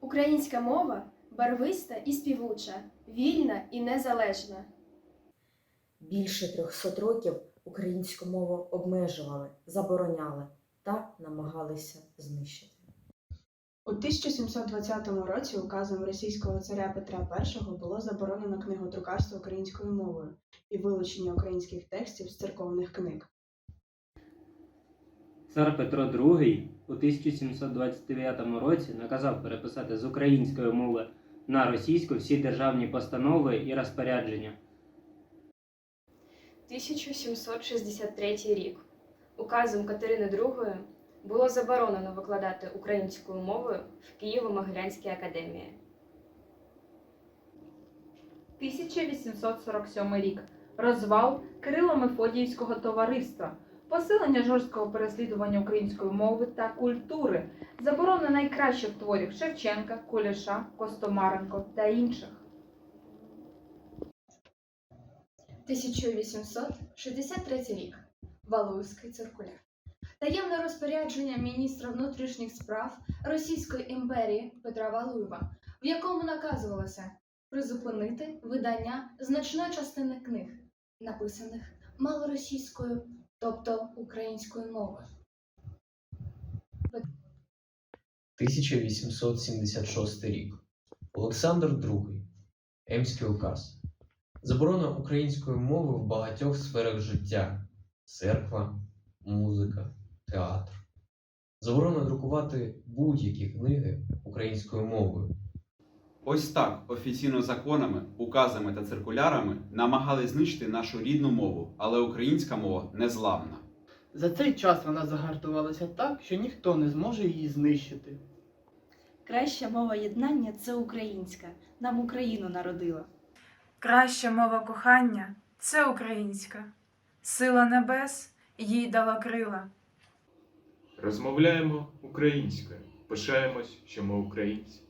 Українська мова барвиста і співуча, вільна і незалежна. Більше 300 років українську мову обмежували, забороняли та намагалися знищити. У 1720 році указом російського царя Петра І було заборонено книгодрукарство українською мовою і вилучення українських текстів з церковних книг. Цар Петро II у 1729 році наказав переписати з української мови на російську всі державні постанови і розпорядження. 1763 рік. Указом Катерини II було заборонено викладати українською мовою в Києво-Могилянській академії. 1847 рік. Розвал Кирило-Мефодіївського товариства, посилення жорсткого переслідування української мови та культури, заборона найкращих творів Шевченка, Куліша, Костомаренко та інших. 1863 рік. Валуйський циркуляр. Таємне розпорядження міністра внутрішніх справ Російської імперії Петра Валуєва, в якому наказувалося призупинити видання значної частини книг, написаних малоросійською, тобто українською мовою. 1876 рік. Олександр II. Емський указ. Заборона української мови в багатьох сферах життя: церква, музика, театр. Заборона друкувати будь-які книги українською мовою. Ось так офіційно законами, указами та циркулярами намагались знищити нашу рідну мову, але українська мова незламна. За цей час вона загартувалася так, що ніхто не зможе її знищити. Краща мова єднання це українська. Нам Україну народила. Краща мова кохання це українська. Сила небес їй дала крила. Розмовляємо українською, пишаємось, що ми українці.